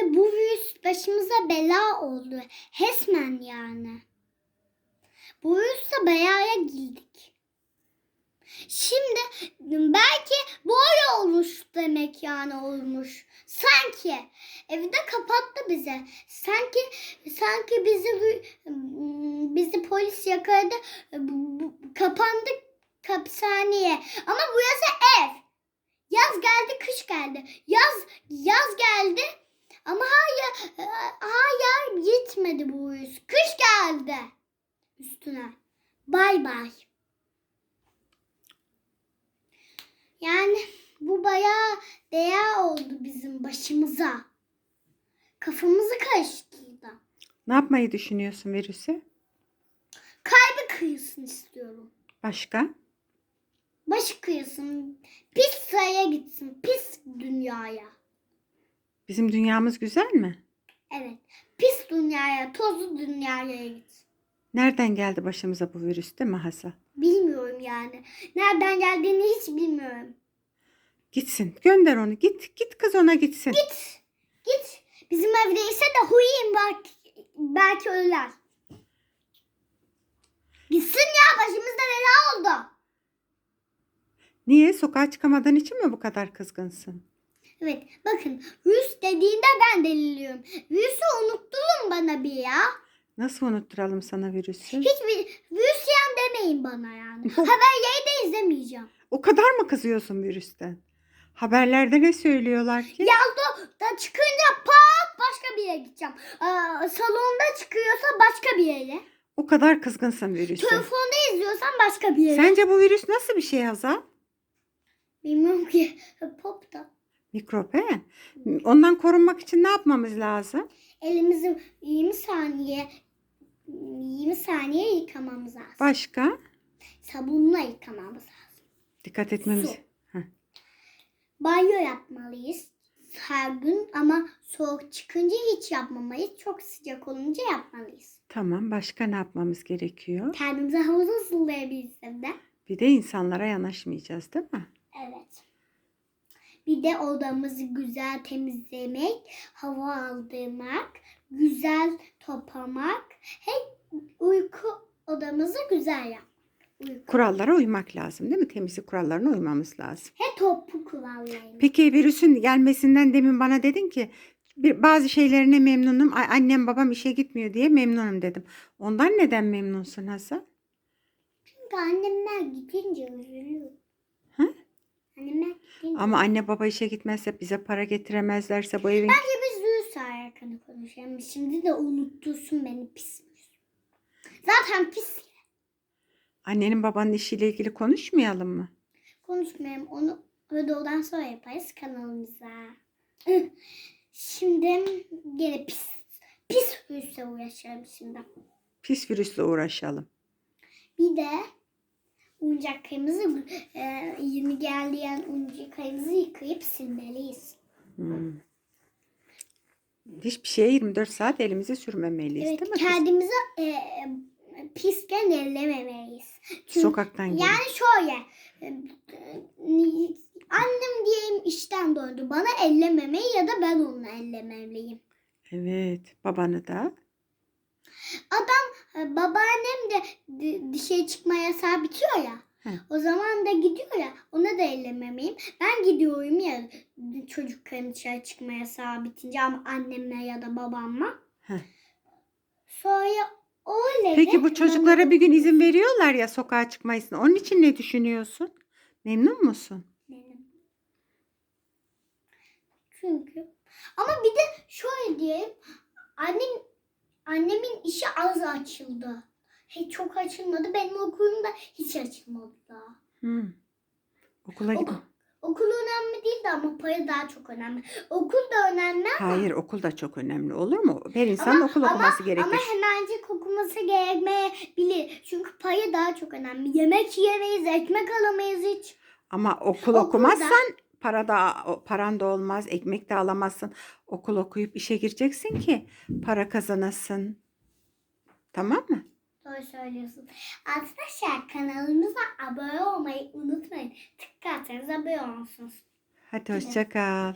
Yani bu virüs başımıza bela oldu. Resmen yani. Bu virüsle belaya girdik. Şimdi belki böyle olmuş demek yani olmuş. Sanki evde kapattı bize. Sanki sanki bizi bizi polis yakaladı. Kapandık hapishaneye. Ama burası ev. Yaz geldi, kış geldi. Yaz yaz geldi. Ama hayır hayır gitmedi bu virüs. Kış geldi üstüne. Bay bay. Yani bu bayağı değer oldu bizim başımıza. Kafamızı karıştırdı. Ne yapmayı düşünüyorsun virüse? Kalbi kıyısın istiyorum. Başka? Başı kıyısın. Pis sayaya gitsin. Pis dünyaya. Bizim dünyamız güzel mi? Evet. Pis dünyaya, tozlu dünyaya gitsin. Nereden geldi başımıza bu virüs değil mi Hasan? Bilmiyorum yani. Nereden geldiğini hiç bilmiyorum. Gitsin. Gönder onu. Git. Git kız ona gitsin. Git. Git. Bizim evdeyse de huyuyum belki, belki öler. Gitsin ya başımızda bela oldu. Niye? Sokağa çıkamadığın için mi bu kadar kızgınsın? Evet bakın virüs dediğinde ben deliriyorum. Virüsü unutturun bana bir ya. Nasıl unutturalım sana virüsü? Hiçbir virüs yan demeyin bana yani. Haberleri de izlemeyeceğim. O kadar mı kızıyorsun virüsten? Haberlerde ne söylüyorlar ki? Yazda da çıkınca pat başka bir yere gideceğim. Aa, salonda çıkıyorsa başka bir yere. O kadar kızgınsın virüse. Telefonda izliyorsan başka bir yere. Sence bu virüs nasıl bir şey Hazal? Bilmiyorum ki. Pop da. Mikrop he? Ondan korunmak için ne yapmamız lazım? Elimizi 20 saniye 20 saniye yıkamamız lazım. Başka? Sabunla yıkamamız lazım. Dikkat etmemiz. Su. Heh. Banyo yapmalıyız her gün ama soğuk çıkınca hiç yapmamalıyız. Çok sıcak olunca yapmalıyız. Tamam. Başka ne yapmamız gerekiyor? Kendimize havuz hazırlayabiliriz evde. Bir de insanlara yanaşmayacağız değil mi? Bir de odamızı güzel temizlemek, hava aldırmak, güzel toplamak. Hep uyku odamızı güzel yapmak. Uyku. Kurallara uymak lazım değil mi? Temizlik kurallarına uymamız lazım. He topu kurallarını. Peki virüsün gelmesinden demin bana dedin ki bir, bazı şeylerine memnunum. Ay, Annem babam işe gitmiyor diye memnunum dedim. Ondan neden memnunsun Hasan? Çünkü annemler gidince üzülüyor. Gidince. Ama anne baba işe gitmezse bize para getiremezlerse bu evin Bence biz virüs hakkında konuşalım. Şimdi de unuttursun beni pis. Zaten pis. annenin babanın işiyle ilgili konuşmayalım mı? Konuşmayalım. Onu ödevden sonra yaparız kanalımıza. Şimdi gene pis. Pis virüsle uğraşalım şimdi. Pis virüsle uğraşalım. Bir de oyuncaklarımızı e, yeni geldiğin oyuncaklarımızı yıkayıp silmeliyiz. Hmm. Hiçbir şeye 24 saat elimizi sürmemeliyiz Evet, değil mi? kendimizi e, pisken ellememeliyiz. Çünkü Sokaktan gelip. Yani şöyle. e, Annem diyeyim işten döndü. Bana ellememeyi ya da ben onu ellemeliyim. Evet. Babanı da. E, Babaannem de dışarı çıkma yasağı bitiyor ya. Hı. O zaman da gidiyor ya. Ona da ellememeliyim. Ben gidiyorum ya çocukların dışarı çıkma yasağı bitince ama annemle ya da babamla. Sonra öyle Peki bu çocuklara bana- bir gün izin veriyorlar ya sokağa çıkmayısın. Onun için ne düşünüyorsun? Memnun musun? Benim. Çünkü ama bir de şöyle diyeyim. Annem annemin işi az açıldı. Hiç çok açılmadı. Benim okulum da hiç açılmadı daha. Hmm. Okula Ok- gitme. Okul önemli değil de ama para daha çok önemli. Okul da önemli ama, Hayır okul da çok önemli olur mu? Her insanın okul ama- okuması gerekir. ama hemencik okuması gerekmeyebilir. Çünkü para daha çok önemli. Yemek yiyemeyiz, ekmek alamayız hiç. Ama okul Okulda- okumazsan para da paran da olmaz, ekmek de alamazsın. Okul okuyup işe gireceksin ki para kazanasın. Tamam mı? Doğru söylüyorsun. Arkadaşlar kanalımıza abone olmayı unutmayın. Tıklarsanız abone olursunuz. Hadi hoşça kal.